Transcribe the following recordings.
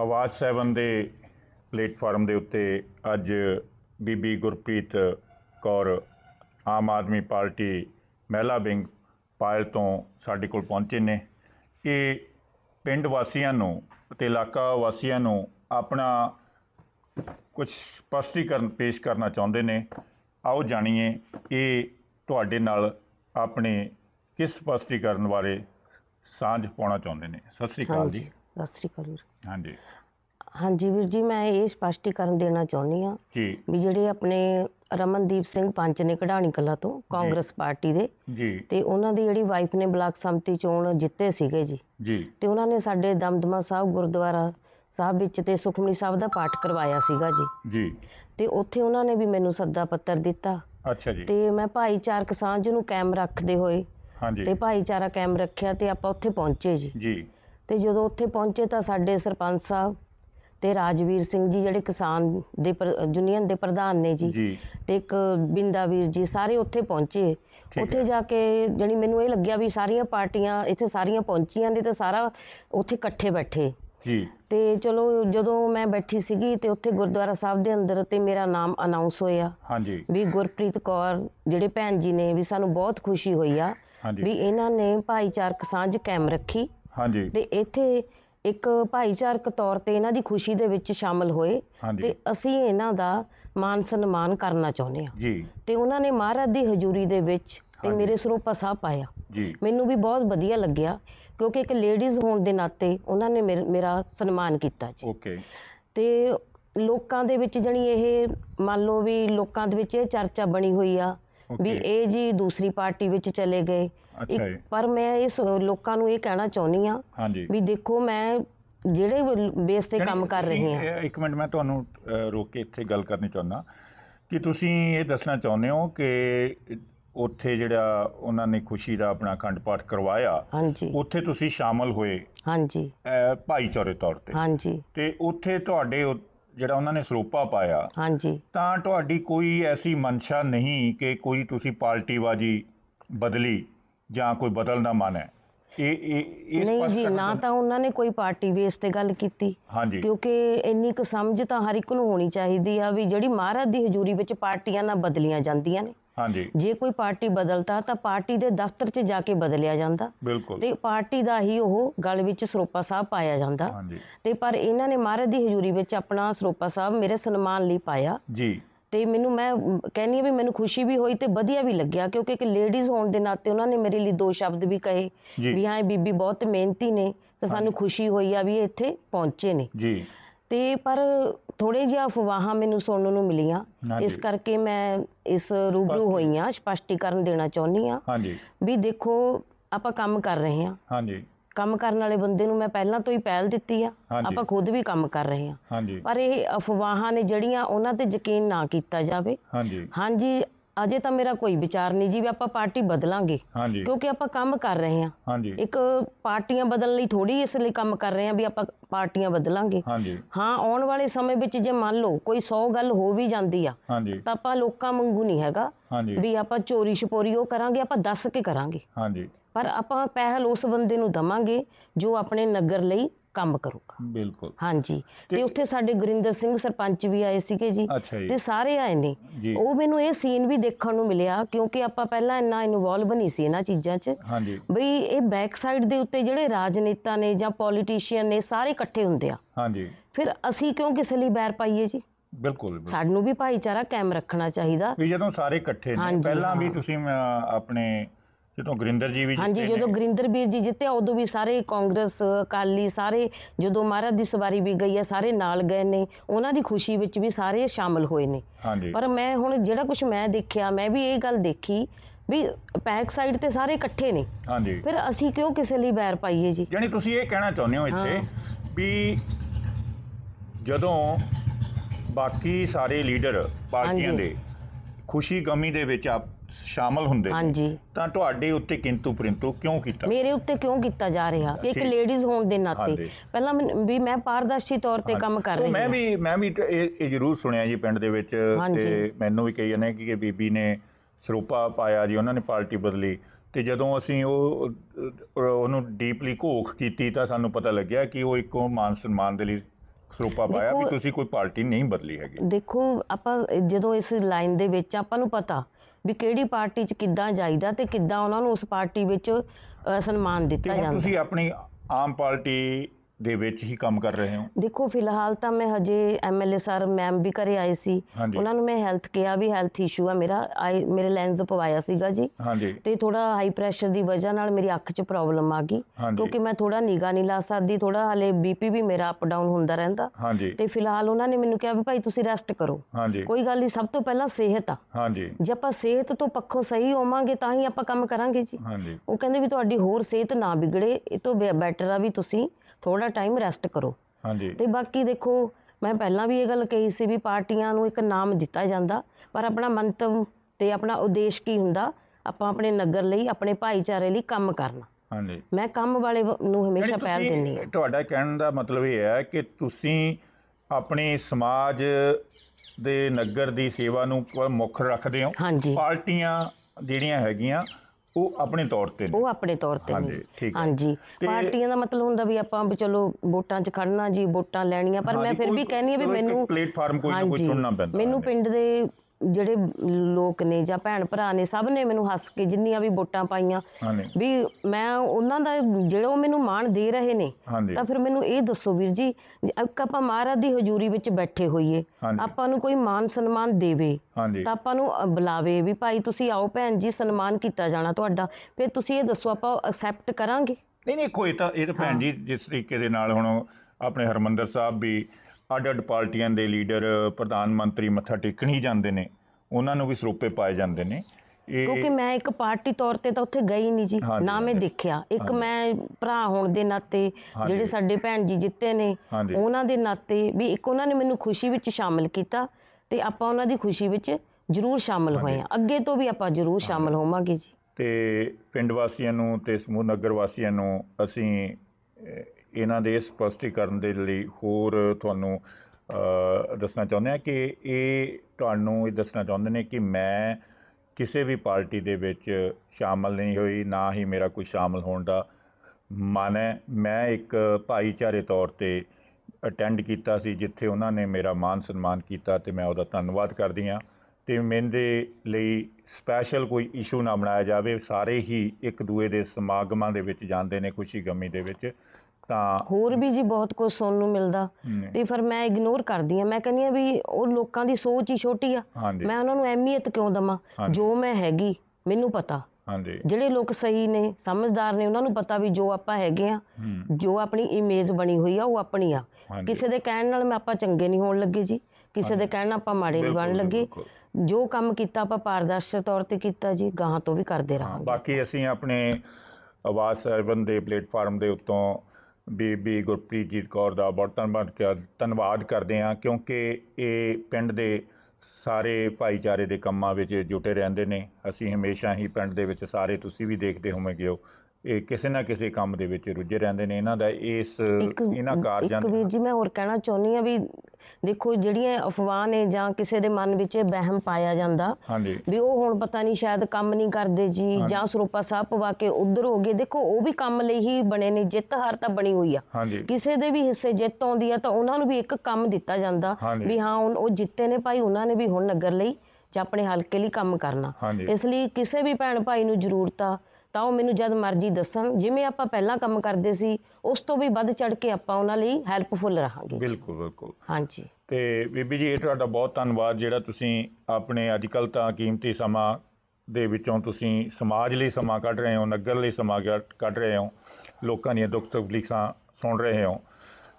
ਆਵਾਜ਼ ਸੈਵਨ ਦੇ ਪਲੇਟਫਾਰਮ ਦੇ ਉੱਤੇ ਅੱਜ ਬੀਬੀ ਗੁਰਪ੍ਰੀਤ ਕੌਰ, ਆਮ ਆਦਮੀ ਪਾਰਟੀ ਮਹਿਲਾ ਵਿੰਗ ਪਾਇਲ ਤੋਂ ਸਾਡੇ ਕੋਲ ਪਹੁੰਚੇ ਨੇ। ਇਹ ਪਿੰਡ ਵਾਸੀਆਂ ਨੂੰ ਤੇ ਇਲਾਕਾ ਵਾਸੀਆਂ ਨੂੰ ਆਪਣਾ ਕੁਝ ਸਪਸ਼ਟੀਕਰਨ ਪੇਸ਼ ਕਰਨਾ ਚਾਹੁੰਦੇ ਨੇ। ਆਓ ਜਾਣੀਏ ਇਹ ਤੁਹਾਡੇ ਨਾਲ ਆਪਣੇ ਕਿਸ ਸਪਸ਼ਟੀਕਰਨ ਬਾਰੇ ਸਾਂਝ ਪਾਉਣਾ ਚਾਹੁੰਦੇ ਨੇ। ਸਤਿ ਸ੍ਰੀ ਅਕਾਲ ਜੀ। ਸਤਿ ਸ੍ਰੀ ਅਕਾਲ ਵੀਰ। ਹਾਂਜੀ। ਹਾਂਜੀ ਵੀਰ ਜੀ ਮੈਂ ਇਹ ਸਪਸ਼ਟੀਕਰਨ ਦੇਣਾ ਚਾਹੁੰਦੀ ਹਾਂ ਜੀ। ਵੀ ਜਿਹੜੇ ਆਪਣੇ ਰਮਨਦੀਪ ਸਿੰਘ ਪੰਚ ਨੇ ਕਢਾਣੀ ਕਲਾ ਤੋਂ ਕਾਂਗਰਸ ਪਾਰਟੀ ਦੇ ਜੀ। ਤੇ ਉਹਨਾਂ ਦੀ ਜਿਹੜੀ ਵਾਈਫ ਨੇ ਬਲਾਕ ਸੰਮਤੀ ਚੋਣ ਜਿੱਤੇ ਸੀਗੇ ਜੀ। ਜੀ। ਤੇ ਉਹਨਾਂ ਨੇ ਸਾਡੇ ਦਮਦਮਾ ਸਾਹਿਬ ਗੁਰਦੁਆਰਾ ਸਾਹਿਬ ਵਿੱਚ ਤੇ ਸੁਖਮਨੀ ਸਾਹਿਬ ਦਾ ਪਾਠ ਕਰਵਾਇਆ ਸੀਗਾ ਜੀ। ਜੀ। ਤੇ ਉੱਥੇ ਉਹਨਾਂ ਨੇ ਵੀ ਮੈਨੂੰ ਸੱਦਾ ਪੱਤਰ ਦਿੱਤਾ। ਅੱਛਾ ਜੀ। ਤੇ ਮੈਂ ਭਾਈਚਾਰਕ ਸਾਂਝ ਨੂੰ ਕਾਇਮ ਰੱਖਦੇ ਹੋਏ ਹਾਂਜੀ। ਤੇ ਭਾਈਚਾਰਾ ਕਾਇਮ ਰੱਖਿਆ ਤੇ ਆਪਾਂ ਉੱਥੇ ਪਹੁੰਚੇ ਜੀ। ਜੀ। ਤੇ ਜਦੋਂ ਉੱਥੇ ਪਹੁੰਚੇ ਤਾਂ ਸਾਡੇ ਸਰਪੰਚ ਸਾਹਿਬ ਤੇ ਰਾਜਵੀਰ ਸਿੰਘ ਜੀ ਜਿਹੜੇ ਕਿਸਾਨ ਦੇ ਯੂਨੀਅਨ ਦੇ ਪ੍ਰਧਾਨ ਨੇ ਜੀ ਤੇ ਇੱਕ ਬਿੰਦਾ ਵੀਰ ਜੀ ਸਾਰੇ ਉੱਥੇ ਪਹੁੰਚੇ। ਉੱਥੇ ਜਾ ਕੇ ਜਾਣੀ ਮੈਨੂੰ ਇਹ ਲੱਗਿਆ ਵੀ ਸਾਰੀਆਂ ਪਾਰਟੀਆਂ ਇੱਥੇ ਸਾਰੀਆਂ ਪਹੁੰਚੀਆਂ ਨੇ ਤੇ ਸਾਰਾ ਉੱਥੇ ਇਕੱਠੇ ਬੈਠੇ। ਜੀ। ਤੇ ਚਲੋ ਜਦੋਂ ਮੈਂ ਬੈਠੀ ਸੀਗੀ ਤੇ ਉੱਥੇ ਗੁਰਦੁਆਰਾ ਸਾਹਿਬ ਦੇ ਅੰਦਰ ਤੇ ਮੇਰਾ ਨਾਮ ਅਨਾਉਂਸ ਹੋਇਆ। ਹਾਂਜੀ। ਵੀ ਗੁਰਪ੍ਰੀਤ ਕੌਰ ਜਿਹੜੇ ਭੈਣ ਜੀ ਨੇ ਵੀ ਸਾਨੂੰ ਬਹੁਤ ਖੁਸ਼ੀ ਹੋਈ ਆ ਵੀ ਇਹਨਾਂ ਨੇ ਭਾਈਚਾਰਕ ਸਾਂਝ ਕਾਇਮ ਰੱਖੀ। ਹਾਂਜੀ। ਤੇ ਇੱਥੇ ਇੱਕ ਭਾਈਚਾਰਕ ਤੌਰ ਤੇ ਇਹਨਾਂ ਦੀ ਖੁਸ਼ੀ ਦੇ ਵਿੱਚ ਸ਼ਾਮਲ ਹੋਏ ਤੇ ਅਸੀਂ ਇਹਨਾਂ ਦਾ ਮਾਨ ਸਨਮਾਨ ਕਰਨਾ ਚਾਹੁੰਦੇ ਹਾਂ। ਜੀ। ਤੇ ਉਹਨਾਂ ਨੇ ਮਹਾਰਾਜ ਦੀ ਹਜ਼ੂਰੀ ਦੇ ਵਿੱਚ ਤੇ। ਮੇਰੇ ਸਰੋਪਾ ਸਾਹਿਬ ਪਾਇਆ। ਜੀ। ਮੈਨੂੰ ਵੀ ਬਹੁਤ ਵਧੀਆ ਲੱਗਿਆ ਕਿਉਂਕਿ ਇੱਕ ਲੇਡੀਜ਼ ਹੋਣ ਦੇ ਨਾਤੇ ਉਹਨਾਂ ਨੇ ਮੇਰੇ- ਸਨਮਾਨ ਕੀਤਾ ਜੀ। ਓਕੇ। ਤੇ ਲੋਕਾਂ ਦੇ ਵਿੱਚ ਜਣੀ ਇਹ ਮੰਨ ਲਓ ਵੀ ਲੋਕਾਂ ਦੇ ਵਿੱਚ ਇਹ ਚਰਚਾ ਬਣੀ ਹੋਈ ਆ ਵੀ. ਇਹ ਜੀ ਦੂਸਰੀ ਪਾਰਟੀ ਵਿੱਚ ਚਲੇ ਗਏ ਅੱਛਾ ਜੀ। ਪਰ ਮੈਂ ਇਸ ਲੋਕਾਂ ਨੂੰ ਇਹ ਕਹਿਣਾ ਚਾਹੁੰਦੀ ਆ ਹਾਂਜੀ। ਵੀ ਦੇਖੋ ਮੈਂ ਜਿਹੜੇ ਬੇਸ ਤੇ ਕੰਮ ਕਰ ਰਹੀ ਇਹ- ਇੱਕ ਮਿੰਟ ਮੈਂ ਤੁਹਾਨੂੰ ਰੋਕ ਕੇ ਇੱਥੇ ਗੱਲ ਕਰਨੀ ਚਾਹੁੰਦਾ ਕਿ ਤੁਸੀਂ ਇਹ ਦੱਸਣਾ ਚਾਹੁੰਦੇ ਹੋ ਕਿ ਉੱਥੇ ਜਿਹੜਾ ਉਹਨਾਂ ਨੇ ਖੁਸ਼ੀ ਦਾ ਆਪਣਾ ਅਖੰਡ ਪਾਠ ਕਰਵਾਇਆ ਹਾਂਜੀ। ਉੱਥੇ ਤੁਸੀਂ ਸ਼ਾਮਲ ਹੋਏ ਹਾਂਜੀ। ਭਾਈਚਾਰੇ ਤੌਰ ਤੇ। ਹਾਂਜੀ। ਤੇ ਉੱਥੇ ਤੁਹਾਡੇ ਜਿਹੜਾ ਉਹਨਾਂ ਨੇ ਸਰੂਪਾ ਪਾਇਆ ਹਾਂਜੀ। ਤਾਂ ਤੁਹਾਡੀ ਕੋਈ ਐਸੀ ਮਨਸ਼ਾ ਨਹੀਂ ਕਿ ਕੋਈ ਤੁਸੀਂ ਪਾਰਟੀਬਾਜੀ ਬਦਲੀ ਜਾਂ ਕੋਈ ਬਦਲਣ ਮਨ ਹੈ। ਇਹ ਇਹ ਇਹ ਨਹੀਂ ਜੀ ਨਾ ਤਾਂ ਉਹਨਾਂ ਨੇ ਕੋਈ ਪਾਰਟੀ ਬੇਸ ਤੇ ਗੱਲ ਕੀਤੀ। ਹਾਂਜੀ। ਕਿਉਂਕਿ ਇੰਨੀ ਕੁ ਸਮਝ ਤਾਂ ਹਰ ਇੱਕ ਨੂੰ ਹੋਣੀ ਚਾਹੀਦੀ ਆ ਵੀ ਜਿਹੜੀ ਮਹਾਰਾਜ ਦੀ ਹਜ਼ੂਰੀ ਵਿੱਚ ਪਾਰਟੀਆਂ ਨਾਲ ਬਦਲੀਆਂ ਜਾਂਦੀਆਂ ਨੇ। ਹਾਂਜੀ। ਜੇ ਕੋਈ ਪਾਰਟੀ ਬਦਲਤਾ ਤਾਂ ਪਾਰਟੀ ਦੇ ਦਫ਼ਤਰ 'ਚ ਜਾ ਕੇ ਬਦਲਿਆ ਜਾਂਦਾ। ਤੇ ਪਾਰਟੀ ਦਾ ਹੀ ਉਹ ਗਲ ਵਿੱਚ ਸਰੋਪਾ ਸਾਹਿਬ ਪਾਇਆ ਜਾਂਦਾ। ਤੇ ਪਰ ਇਹਨਾਂ ਨੇ ਮਹਾਰਾਜ ਦੀ ਹਜ਼ੂਰੀ ਵਿੱਚ ਆਪਣਾ ਸਰੋਪਾ ਸਾਹਿਬ ਮੇਰੇ ਸਨਮਾਨ ਲਈ ਪਾਇਆ। ਜੀ। ਤੇ ਮੈਨੂੰ ਮੈਂ ਕਹਿੰਨੀ ਆ ਵੀ ਮੈਨੂੰ ਖੁਸ਼ੀ ਵੀ ਹੋਈ ਤੇ ਵਧੀਆ ਵੀ ਲੱਗਿਆ ਕਿਉਂਕਿ ਇੱਕ ਲੇਡੀਜ਼ ਹੋਣ ਦੇ ਨਾਤੇ ਉਹਨਾਂ ਨੇ ਮੇਰੇ ਲਈ ਦੋ ਸ਼ਬਦ ਵੀ ਕਹੇ। ਵੀ ਹਾਂ ਇਹ ਬੀਬੀ ਬਹੁਤ ਮਿਹਨਤੀ ਨੇ ਤੇ ਸਾਨੂੰ ਖੁਸ਼ੀ ਹੋਈ ਆ ਵੀ ਇਹ ਇੱਥੇ ਪਹੁੰਚੇ ਨੇ। ਜੀ। ਤੇ ਪਰ ਥੋੜੇ ਜਿਹਾ ਅਫਵਾਹਾਂ ਮੈਨੂੰ ਸੁਣਨ ਨੂੰ ਮਿਲੀਆਂ। ਇਸ ਕਰਕੇ ਮੈਂ ਇਸ ਰੂਬਰੂ ਹੋਈ ਹਾਂ ਸਪਸ਼ਟੀਕਰਨ ਦੇਣਾ ਚਾਹੁੰਦੀ ਆ ਹਾਂਜੀ। ਵੀ ਦੇਖੋ ਆਪਾਂ ਕੰਮ ਕਰ ਰਹੇ ਹਾਂ। ਹਾਂਜੀ। ਕੰਮ ਕਰਨ ਵਾਲੇ ਬੰਦੇ ਨੂੰ ਮੈਂ ਪਹਿਲਾਂ ਤੋਂ ਹੀ ਪਹਿਲ ਦਿੱਤੀ ਆ। ਆਪਾਂ ਖੁਦ ਵੀ ਕੰਮ ਕਰ ਰਹੇ ਹਾਂਜੀ। ਪਰ ਇਹ ਅਫਵਾਹਾਂ ਨੇ ਜਿਹੜੀਆਂ ਉਹਨਾਂ ਤੇ ਯਕੀਨ ਨਾ ਕੀਤਾ ਜਾਵੇ। ਹਾਂਜੀ। ਹਾਂਜੀ ਅਜੇ ਤਾਂ ਮੇਰਾ ਕੋਈ ਵਿਚਾਰ ਨਹੀਂ ਜੀ ਵੀ ਆਪਾਂ ਪਾਰਟੀ ਬਦਲਾਂਗੇ। ਹਾਂਜੀ। ਕਿਉਂਕਿ ਆਪਾਂ ਕੰਮ ਕਰ ਰਹੇ ਹਾਂ। ਹਾਂਜੀ। ਇੱਕ ਪਾਰਟੀਆਂ ਬਦਲਣ ਲਈ ਥੋੜੀ ਇਸ ਲਈ ਕੰਮ ਕਰ ਰਹੇ ਹਾਂ ਵੀ ਆਪਾਂ ਪਾਰਟੀਆਂ ਬਦਲਾਂਗੇ। ਹਾਂਜੀ। ਹਾਂ ਆਉਣ ਵਾਲੇ ਸਮੇਂ ਵਿੱਚ ਜੇ ਮੰਨ ਲਓ ਕੋਈ 100 ਗੱਲ ਹੋ ਵੀ ਜਾਂਦੀ ਆ ਹਾਂਜੀ। ਤਾਂ ਆਪਾਂ ਲੋਕਾਂ ਵਾਂਗੂ ਨਹੀਂ ਹੈਗਾ ਵੀ ਆਪਾਂ ਚੋਰੀ ਛਪੋਰੀ ਉਹ ਕਰਾਂਗੇ ਆਪਾਂ ਦੱਸ ਕੇ ਕਰਾਂਗੇ। ਹਾਂਜੀ। ਪਰ ਆਪਾਂ ਪਹਿਲ ਉਸ ਬੰਦੇ ਨੂੰ ਦਵਾਂਗੇ ਜੋ ਆਪਣੇ ਨਗਰ ਲਈ ਕੰਮ ਕਰੂਗਾ। ਬਿਲਕੁਲ। ਹਾਂਜੀ। ਤੇ ਉੱਥੇ ਸਾਡੇ ਗੁਰਿੰਦਰ ਸਿੰਘ ਸਰਪੰਚ ਵੀ ਆਏ ਸੀਗੇ ਜੀ। ਤੇ ਸਾਰੇ ਆਏ ਨੇ। ਉਹ ਮੈਨੂੰ ਇਹ ਸੀਨ ਵੀ ਦੇਖਣ ਨੂੰ ਮਿਲਿਆ ਕਿਉਂਕਿ ਆਪਾਂ ਪਹਿਲਾਂ ਇੰਨਾ ਇਨਵੋਲਵ ਨਹੀਂ ਸੀ ਇਹਨਾਂ ਚੀਜ਼ਾਂ 'ਚ। ਹਾਂਜੀ। ਬਈ ਇਹ ਬੈਕ ਸਾਈਡ ਦੇ ਉੱਤੇ ਜਿਹੜੇ ਰਾਜਨੇਤਾ ਨੇ ਜਾਂ ਪੋਲੀਟੀਸ਼ੀਅਨ ਨੇ ਸਾਰੇ ਇਕੱਠੇ ਹੁੰਦੇ ਆ। ਹਾਂਜੀ। ਫਿਰ ਅਸੀਂ ਕਿਉਂ ਕਿਸੇ ਲਈ ਬੈਰ ਪਾਈਏ ਜੀ? ਬਿਲਕੁਲ। ਸਾਨੂੰ ਵੀ ਭਾਈਚਾਰਾ ਕਾਇਮ ਰੱਖਣਾ ਚਾਹੀਦਾ। ਵੀ ਜਦੋਂ ਸਾਰੇ ਇਕੱਠੇ ਨੇ। ਪਹਿਲਾਂ ਵੀ। ਤੁਸੀਂ ਆਪਣੇ ਜਦੋਂ ਗੁਰਿੰਦਰ ਜੀ ਵੀ ਹਾਂਜੀ ਜਿੱਤੇ ਜਦੋਂ ਨੇ, ਗੁਰਿੰਦਰ ਵੀਰ ਜੀ ਜਿੱਤੇ ਉਦੋਂ ਵੀ ਸਾਰੇ ਕਾਂਗਰਸ ਅਕਾਲੀ ਸਾਰੇ ਜਦੋਂ ਮਹਾਰਾਜ ਦੀ ਸਵਾਰੀ ਵੀ ਗਈ ਹੈ ਸਾਰੇ ਨਾਲ ਗਏ ਨੇ। ਉਹਨਾਂ ਦੀ ਖੁਸ਼ੀ ਵਿੱਚ ਵੀ ਸਾਰੇ ਸ਼ਾਮਲ ਹੋਏ ਨੇ। ਹਾਂਜੀ। ਪਰ ਮੈਂ ਹੁਣ ਜਿਹੜਾ ਕੁਝ ਮੈਂ ਦੇਖਿਆ ਮੈਂ ਵੀ ਇਹ ਗੱਲ ਦੇਖੀ ਵੀ ਬੈਕ ਸਾਈਡ ਤੇ ਸਾਰੇ ਇਕੱਠੇ ਨੇ। ਹਾਂਜੀ। ਫਿਰ ਅਸੀਂ ਕਿਉਂ ਕਿਸੇ ਲਈ ਬੈਰ ਪਾਈਏ ਜੀ? ਯਾਨੀ ਤੁਸੀਂ ਇਹ ਕਹਿਣਾ ਚਾਹੁੰਦੇ ਹੋ ਇੱਥੇ ਵੀ ਜਦੋਂ ਬਾਕੀ ਸਾਰੇ ਲੀਡਰ ਪਾਰਟੀਆਂ ਹਾਂਜੀ। ਦੇ ਖੁਸ਼ੀ ਗਮੀ ਦੇ ਵਿੱਚ ਆਪ ਸ਼ਾਮਲ ਹੁੰਦੇ ਹਾਂਜੀ। ਤਾਂ ਤੁਹਾਡੇ ਉੱਤੇ ਕਿੰਤੂ ਪਰਿੰਤੂ ਕਿਉਂ ਕੀਤਾ? ਮੇਰੇ ਉੱਤੇ ਕਿਉਂ ਕੀਤਾ ਜਾ ਰਿਹਾ? ਕਿ ਇੱਕ। ਲੇਡੀਜ਼ ਹੋਣ ਦੇ ਨਾਤੇ। ਪਹਿਲਾਂ ਵੀ ਮੈਂ ਪਾਰਦਰਸ਼ੀ ਤੌਰ ਤੇ ਕੰਮ ਕਰ ਰਹੀ ਮੈਂ ਹਾਂ। ਵੀ ਮੈਂ ਵੀ ਇਹ ਜ਼ਰੂਰ ਸੁਣਿਆ ਜੀ ਪਿੰਡ ਦੇ ਵਿੱਚ। ਤੇ ਮੈਨੂੰ ਵੀ ਕਹੀ ਜਾਂਦੇ ਕਿ ਬੀਬੀ ਨੇ ਸਰੂਪਾ ਪਾਇਆ ਜੀ ਉਹਨਾਂ ਨੇ ਪਾਰਟੀ ਬਦਲੀ। ਤੇ ਜਦੋਂ ਅਸੀਂ ਉਹ ਉਹਨੂੰ ਡੀਪਲੀ ਘੋਖ ਕੀਤੀ ਤਾਂ ਸਾਨੂੰ ਪਤਾ ਲੱਗਿਆ ਕਿ ਉਹ ਇੱਕੋ ਮਾਨ ਸਨਮਾਨ ਦੇ ਲਈ ਸਰੂਪਾ ਪਾਇਆ ਵੀ ਤੁਸੀਂ ਕੋਈ ਪਾਰਟੀ ਨਹੀਂ ਬਦਲੀ ਹੈਗੀ। ਦੇਖੋ ਆਪਾਂ ਜਦੋਂ ਇਸ ਲਾਈਨ ਦੇ ਵਿੱਚ ਆਪਾਂ ਨੂੰ ਪਤਾ ਵੀ ਕਿਹੜੀ ਪਾਰਟੀ 'ਚ ਕਿੱਦਾਂ ਜਾਈਦਾ ਤੇ ਕਿੱਦਾਂ ਉਹਨਾਂ ਨੂੰ ਉਸ ਪਾਰਟੀ ਵਿੱਚ ਸਨਮਾਨ ਦਿੱਤਾ ਜਾਂਦਾ। ਤੁਸੀਂ ਆਪਣੀ ਆਮ ਪਾਰਟੀ ਦੇ ਵਿੱਚ ਹੀ ਕੰਮ ਕਰ ਰਹੇ ਹੋ? ਦੇਖੋ ਫਿਲਹਾਲ ਤਾਂ ਮੈਂ ਹਜੇ ਐਮਐਲਏ ਸਰ ਮੈਮ ਵੀ ਘਰੇ ਆਏ ਸੀ। ਹਾਂਜੀ। ਉਹਨਾਂ ਨੂੰ ਮੈਂ ਹੈਲਥ ਕਿਹਾ ਵੀ ਹੈਲਥ ਇਸ਼ੂ ਆ। ਮੇਰਾ ਆਈ ਮੇਰੇ ਲੈਂਸ ਪਵਾਇਆ ਸੀਗਾ ਜੀ। ਹਾਂਜੀ। ਤੇ ਥੋੜਾ ਹਾਈ ਪ੍ਰੈਸ਼ਰ ਦੀ ਵਜ੍ਹਾ ਨਾਲ ਮੇਰੀ ਅੱਖ 'ਚ ਪ੍ਰੋਬਲਮ ਆ ਗਈ। ਹਾਂਜੀ। ਕਿਉਂਕਿ ਮੈਂ ਥੋੜਾ ਨਿਗਾ ਨਹੀਂ ਲਾ ਸਕਦੀ। ਥੋੜਾ ਹਲੇ ਬੀਪੀ ਵੀ ਮੇਰਾ ਅਪ ਡਾਊਨ ਹੁੰਦਾ ਰਹਿੰਦਾ। ਹਾਂਜੀ। ਤੇ ਫਿਲਹਾਲ ਉਹਨਾਂ ਨੇ ਮੈਨੂੰ ਕਿਹਾ ਵੀ ਭਾਈ ਤੁਸੀਂ ਰੈਸਟ ਕਰੋ। ਹਾਂਜੀ। ਕੋਈ ਗੱਲ ਨਹੀਂ ਸਭ ਤੋਂ ਪਹਿਲਾਂ ਸਿਹਤ ਆ। ਹਾਂਜੀ। ਜੇ ਆਪਾਂ ਸਿਹਤ ਤੋਂ ਪੱਖੋਂ ਸਹੀ ਹੋਵਾਂਗੇ ਤਾਂ ਹੀ ਆਪਾਂ ਕੰਮ ਕਰਾਂਗੇ ਜੀ। ਹਾਂਜੀ। ਉਹ ਕਹਿੰਦੇ ਵੀ ਤੁਹਾਡੀ ਹੋਰ ਸਿਹਤ ਨਾ ਵਿਗੜੇ। ਇਹ ਤੋਂ ਬੈਟਰ ਆ ਵੀ ਤੁਸੀਂ ਥੋੜਾ ਟਾਈਮ ਰੈਸਟ ਕਰੋ। ਹਾਂਜੀ। ਤੇ ਬਾਕੀ ਦੇਖੋ ਮੈਂ ਪਹਿਲਾਂ ਵੀ ਇਹ ਗੱਲ ਕਹੀ ਸੀ ਵੀ ਪਾਰਟੀਆਂ ਨੂੰ ਇੱਕ ਨਾਮ ਦਿੱਤਾ ਜਾਂਦਾ ਪਰ ਆਪਣਾ ਮੰਤਵ ਤੇ ਆਪਣਾ ਉਦੇਸ਼ ਕੀ ਹੁੰਦਾ? ਆਪਾਂ ਆਪਣੇ ਨਗਰ ਲਈ ਆਪਣੇ ਭਾਈਚਾਰੇ ਲਈ ਕੰਮ ਕਰਨਾ। ਹਾਂਜੀ। ਮੈਂ ਕੰਮ ਵਾਲੇ ਨੂੰ ਹਮੇਸ਼ਾ ਪਹਿਲ ਦਿੰਨੀ ਹਾਂ। ਤੁਹਾਡਾ ਕਹਿਣ ਦਾ ਮਤਲਬ ਇਹ ਹੈ ਕਿ ਤੁਸੀਂ ਆਪਣੇ ਸਮਾਜ ਦੇ ਨਗਰ ਦੀ ਸੇਵਾ ਨੂੰ ਮੁੱਖ ਰੱਖਦੇ ਹੋ। ਪਾਰਟੀਆਂ ਜਿਹੜੀਆਂ ਹੈਗੀਆਂ ਉਹ ਆਪਣੇ ਤੌਰ ਤੇ ਨੇ ਉਹ ਆਪਣੇ ਤੌਰ ਤੇ ਹਾਂਜੀ, ਨੇ ਠੀਕ ਹੈ। ਹਾਂਜੀ ਤੇ- ਪਾਰਟੀਆਂ ਦਾ ਮਤਲਬ ਹੁੰਦਾ ਵੀ ਆਪਾਂ ਵੀ ਚਲੋ ਵੋਟਾਂ 'ਚ ਖੜਨਾ ਜੀ ਵੋਟਾਂ ਲੈਣੀਆਂ ਪਰ ਮੈਂ ਫਿਰ ਕੋਈ- ਵੀ ਕਹਿੰਨੀ ਆ ਵੀ ਚਲੋ ਇੱਕ ਮੈਨੂੰ ਪਲੇਟਫਾਰਮ ਕੋਈ ਨਾ ਕੋਈ ਹਾਂਜੀ, ਚੁਣਨਾ ਪੈਂਦਾ ਮੈਨੂੰ ਹੈ। ਪਿੰਡ ਦੇ ਜਿਹੜੇ ਲੋਕ ਨੇ ਜਾਂ ਭੈਣ ਭਰਾ ਨੇ ਸਭ ਨੇ ਮੈਨੂੰ ਹੱਸ ਕੇ ਜਿੰਨੀਆਂ ਵੀ ਵੋਟਾਂ ਪਾਈਆਂ ਵੀ ਮੈਂ ਉਹਨਾਂ ਦਾ ਜਿਹੜਾ ਉਹ ਮੈਨੂੰ ਮਾਣ ਦੇ ਰਹੇ ਨੇ ਤਾਂ ਫਿਰ ਮੈਨੂੰ ਇਹ ਦੱਸੋ ਵੀਰ ਜੀ ਇੱਕ ਆਪਾਂ ਮਹਾਰਾਜ ਦੀ ਹਜ਼ੂਰੀ ਵਿੱਚ ਬੈਠੇ ਹੋਈਏ। ਆਪਾਂ ਨੂੰ ਕੋਈ ਮਾਨ ਸਨਮਾਨ ਦੇਵੇ ਤਾਂ ਆਪਾਂ ਨੂੰ ਬੁਲਾਵੇ ਵੀ ਭਾਈ ਤੁਸੀਂ ਆਓ ਭੈਣ ਜੀ ਸਨਮਾਨ ਕੀਤਾ ਜਾਣਾ ਤੁਹਾਡਾ ਫਿਰ ਤੁਸੀਂ ਇਹ ਦੱਸੋ ਆਪਾਂ ਐਕਸੈਪਟ ਕਰਾਂਗੇ? ਨਹੀਂ ਨਹੀਂ ਕੋਈ ਤਾਂ ਇਹ ਤਾਂ ਭੈਣ ਜੀ ਜਿਸ ਤਰੀਕੇ ਦੇ ਨਾਲ ਹੁਣ ਆਪਣੇ ਹਰਮੰਦਰ ਸਾਹਿਬ ਵੀ ਅੱਡ ਅੱਡ ਪਾਰਟੀਆਂ ਦੇ ਲੀਡਰ ਪ੍ਰਧਾਨ ਮੰਤਰੀ ਮੱਥਾ ਟੇਕਣ ਹੀ ਜਾਂਦੇ ਨੇ। ਉਹਨਾਂ ਨੂੰ ਵੀ ਸਰੂਪੇ ਪਾਏ ਜਾਂਦੇ ਨੇ। ਕਿਉਂਕਿ ਮੈਂ ਇੱਕ ਪਾਰਟੀ ਤੌਰ ਤੇ ਤਾਂ ਉੱਥੇ ਗਈ ਨਹੀਂ ਜੀ ਨਾ ਮੈਂ। ਦੇਖਿਆ। ਇੱਕ ਮੈਂ ਭਰਾ ਹੋਣ ਦੇ ਨਾਤੇ। ਜਿਹੜੇ ਸਾਡੇ ਭੈਣ ਜੀ ਜਿੱਤੇ ਨੇ। ਉਹਨਾਂ ਦੇ ਨਾਤੇ ਵੀ ਇੱਕ ਉਹਨਾਂ ਨੇ ਮੈਨੂੰ ਖੁਸ਼ੀ ਵਿੱਚ ਸ਼ਾਮਲ ਕੀਤਾ ਤੇ ਆਪਾਂ ਉਹਨਾਂ ਦੀ ਖੁਸ਼ੀ ਵਿੱਚ ਜ਼ਰੂਰ ਸ਼ਾਮਲ ਹੋਏ ਆ ਅੱਗੇ ਤੋਂ ਵੀ ਆਪਾਂ ਜ਼ਰੂਰ ਸ਼ਾਮਲ ਹੋਵਾਂਗੇ ਜੀ। ਤੇ ਪਿੰਡ ਵਾਸੀਆਂ ਨੂੰ ਤੇ ਸਮੂਹ ਨਗਰ ਵਾਸੀਆਂ ਨੂੰ ਅਸੀਂ ਇਹਨਾਂ ਦੇ ਸਪਸ਼ਟੀਕਰਨ ਦੇ ਲਈ ਹੋਰ ਤੁਹਾਨੂੰ ਦੱਸਣਾ ਚਾਹੁੰਦੇ ਹਾਂ ਕਿ ਇਹ ਤੁਹਾਨੂੰ ਇਹ ਦੱਸਣਾ ਚਾਹੁੰਦੇ ਨੇ ਕਿ ਮੈਂ ਕਿਸੇ ਵੀ ਪਾਰਟੀ ਦੇ ਵਿੱਚ ਸ਼ਾਮਲ ਨਹੀਂ ਹੋਈ, ਨਾ ਹੀ ਮੇਰਾ ਕੋਈ ਸ਼ਾਮਲ ਹੋਣ ਦਾ ਮਨ ਹੈ। ਮੈਂ ਇੱਕ ਭਾਈਚਾਰੇ ਤੌਰ ਤੇ ਅਟੈਂਡ ਕੀਤਾ ਸੀ, ਜਿੱਥੇ ਉਹਨਾਂ ਨੇ ਮੇਰਾ ਮਾਨ ਸਨਮਾਨ ਕੀਤਾ ਤੇ ਮੈਂ ਉਹਦਾ ਧੰਨਵਾਦ ਕਰਦੀ ਹਾਂ। ਤੇ ਮੇਰੇ ਲਈ ਸਪੈਸ਼ਲ ਕੋਈ ਇਸ਼ੂ ਨਾ ਬਣਾਇਆ ਜਾਵੇ, ਸਾਰੇ ਹੀ ਇੱਕ ਦੂਏ ਦੇ ਸਮਾਗਮਾਂ ਦੇ ਵਿੱਚ ਜਾਂਦੇ ਨੇ ਖੁਸ਼ੀ ਗਮੀ ਦੇ ਵਿੱਚ। ਤਾਂ ਹੋਰ ਵੀ ਜੀ ਬਹੁਤ ਕੁਝ ਸੁਣਨ ਨੂੰ ਮਿਲਦਾ ਤੇ ਫਿਰ ਮੈਂ ਇਗਨੋਰ ਕਰਦੀ ਆ ਮੈਂ ਕਹਿੰਦੀ ਆ ਵੀ ਉਹ ਲੋਕਾਂ ਦੀ ਸੋਚ ਹੀ ਛੋਟੀ ਆ। ਮੈਂ ਉਹਨਾਂ ਨੂੰ ਅਹਿਮੀਅਤ ਕਿਉਂ ਦਵਾਂ। ਜੋ ਮੈਂ ਹੈਗੀ ਮੈਨੂੰ ਪਤਾ। ਹਾਂਜੀ। ਜਿਹੜੇ ਲੋਕ ਸਹੀ ਨੇ ਸਮਝਦਾਰ ਨੇ ਉਹਨਾਂ ਨੂੰ ਪਤਾ ਵੀ ਜੋ ਆਪਾਂ ਹੈਗੇ ਆ ਜੋ ਆਪਣੀ ਇਮੇਜ ਬਣੀ ਹੋਈ ਆ ਉਹ ਆਪਣੀ ਆ। ਕਿਸੇ ਦੇ ਕਹਿਣ ਨਾਲ ਮੈਂ ਆਪਾਂ ਚੰਗੇ ਨਹੀਂ ਹੋਣ ਲੱਗੇ ਜੀ। ਕਿਸੇ ਦੇ ਕਹਿਣ ਨਾਲ ਆਪਾਂ ਮਾੜੇ ਨਹੀਂ ਬਿਲਕੁਲ, ਲੱਗੇ। ਜੋ ਕੰਮ ਕੀਤਾ ਆਪਾਂ ਪਾਰਦਰਸ਼ਕ ਤੌਰ ਤੇ ਕੀਤਾ ਜੀ ਗਾਹਾਂ ਤੋਂ ਵੀ ਕਰਦੇ ਰਹਾਂਗੇ। ਬਾਕੀ ਅਸੀਂ ਆਪਣੇ ਆਵਾਜ਼ ਸਰਵਨ ਦੇ ਪਲੇਟਫਾਰਮ ਦੇ ਉੱਤੋਂ ਬੀਬੀ ਗੁਰਪ੍ਰੀਤ ਕੌਰ ਦਾ ਬਹੁਤ ਧੰਨਵਾਦ ਧੰਨਵਾਦ ਕਰਦੇ ਹਾਂ ਕਿਉਂਕਿ ਇਹ ਪਿੰਡ ਦੇ ਸਾਰੇ ਭਾਈਚਾਰੇ ਦੇ ਕੰਮਾਂ ਵਿੱਚ ਜੁਟੇ ਰਹਿੰਦੇ ਨੇ। ਅਸੀਂ ਹਮੇਸ਼ਾ ਹੀ ਪਿੰਡ ਦੇ ਵਿੱਚ ਸਾਰੇ ਤੁਸੀਂ ਵੀ ਦੇਖਦੇ ਹੋਵੋਗੇ ਹੋ ਇਹ ਕਿਸੇ ਨਾ ਕਿਸੇ ਕੰਮ ਦੇ ਵਿੱਚ ਰੁੱਝੇ ਰਹਿੰਦੇ ਨੇ ਇਹਨਾਂ ਦਾ ਇਸ ਇੱਕ ਇਹਨਾਂ ਕਾਰਜਾਂ ਇੱਕ ਦੇ ਵੀਰ ਜੀ ਮੈਂ ਹੋਰ ਕਹਿਣਾ ਚਾਹੁੰਦੀ ਆ ਵੀ ਦੇਖੋ ਜਿਹੜੀਆਂ ਅਫਵਾਹ ਨੇ ਜਾਂ ਕਿਸੇ ਦੇ ਮਨ ਵਿੱਚ ਇਹ ਵਹਿਮ ਪਾਇਆ ਜਾਂਦਾ ਵੀ ਉਹ ਹੁਣ ਪਤਾ ਨਹੀਂ ਸ਼ਾਇਦ ਕੰਮ ਨਹੀਂ ਕਰਦੇ ਜੀ ਜਾਂ ਸਰੋਪਾ ਸਾਹਿਬ ਪਵਾ ਕੇ ਉਧਰ ਹੋ ਗਏ ਦੇਖੋ ਉਹ ਵੀ ਕੰਮ ਲਈ ਹੀ ਬਣੇ ਨੇ ਜਿੱਤ ਹਾਰ ਤਾਂ ਬਣੀ ਹੋਈ ਆ। ਕਿਸੇ ਦੇ ਵੀ ਹਿੱਸੇ ਜਿੱਤ ਆਉਂਦੀ ਆ ਤਾਂ ਉਹਨਾਂ ਨੂੰ ਵੀ ਇੱਕ ਕੰਮ ਦਿੱਤਾ ਜਾਂਦਾ। ਵੀ ਹਾਂ ਉਹ ਜਿੱਤੇ ਨੇ ਭਾਈ ਉਹਨਾਂ ਨੇ ਵੀ ਹੁਣ ਨਗਰ ਲਈ ਜਾਂ ਆਪਣੇ ਹਲਕੇ ਲਈ ਕੰਮ ਕਰਨਾ। ਇਸ ਲਈ ਕਿਸੇ ਵੀ ਭੈਣ ਭਾਈ ਨੂੰ ਜ਼ਰੂਰਤ ਆ ਤਾਂ ਉਹ ਮੈਨੂੰ ਜਦ ਮਰਜ਼ੀ ਦੱਸਣ। ਜਿਵੇਂ ਆਪਾਂ ਪਹਿਲਾਂ ਕੰਮ ਕਰਦੇ ਸੀ ਉਸ ਤੋਂ ਵੀ ਵੱਧ ਚੜ ਕੇ ਆਪਾਂ ਉਹਨਾਂ ਲਈ ਹੈਲਪਫੁਲ ਰਹਾਂਗੇ। ਬਿਲਕੁਲ ਬਿਲਕੁਲ। ਹਾਂਜੀ। ਤੇ ਬੀਬੀ ਜੀ ਇਹ ਤੁਹਾਡਾ ਬਹੁਤ ਧੰਨਵਾਦ ਜਿਹੜਾ ਤੁਸੀਂ ਆਪਣੇ ਅੱਜ ਕੱਲ ਤਾਂ ਕੀਮਤੀ ਸਮਾਂ ਦੇ ਵਿੱਚੋਂ ਤੁਸੀਂ ਸਮਾਜ ਲਈ ਸਮਾਂ ਕੱਢ ਰਹੇ ਹੋ ਨਗਰ ਲਈ ਸਮਾਂ ਕੱਢ- ਰਹੇ ਹੋ ਲੋਕਾਂ ਦੀਆਂ ਦੁੱਖ ਤਕਲੀਫਾਂ ਸੁਣ ਰਹੇ ਹੋ।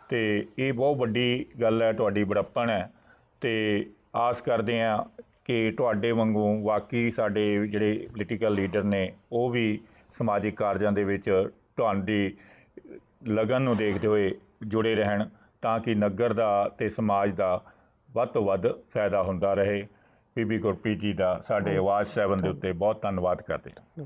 ਤੇ ਇਹ ਬਹੁਤ ਵੱਡੀ ਗੱਲ ਹੈ ਤੁਹਾਡੀ ਬੜੱਪਣ ਹੈ। ਤੇ ਆਸ ਕਰਦੇ ਹਾਂ ਕਿ ਤੁਹਾਡੇ ਵਾਂਗੂ ਬਾਕੀ ਸਾਡੇ ਜਿਹੜੇ ਪੋਲੀਟੀਕਲ ਲੀਡਰ ਨੇ, ਉਹ ਵੀ ਸਮਾਜਿਕ ਕਾਰਜਾਂ ਦੇ ਵਿੱਚ ਤੁਹਾਡੀ ਲਗਨ ਨੂੰ ਦੇਖਦੇ ਹੋਏ ਜੁੜੇ ਰਹਿਣ ਤਾਂ ਕਿ ਨਗਰ ਦਾ ਤੇ ਸਮਾਜ ਦਾ ਵੱਧ ਤੋਂ ਵੱਧ ਫਾਇਦਾ ਹੁੰਦਾ ਰਹੇ। ਬੀਬੀ ਗੁਰਪ੍ਰੀਤ ਜੀ ਦਾ ਸਾਡੇ ਆਵਾਜ਼ 7 ਦੇ ਉੱਤੇ ਬਹੁਤ ਧੰਨਵਾਦ ਕਰਦੇ ਹਾਂ।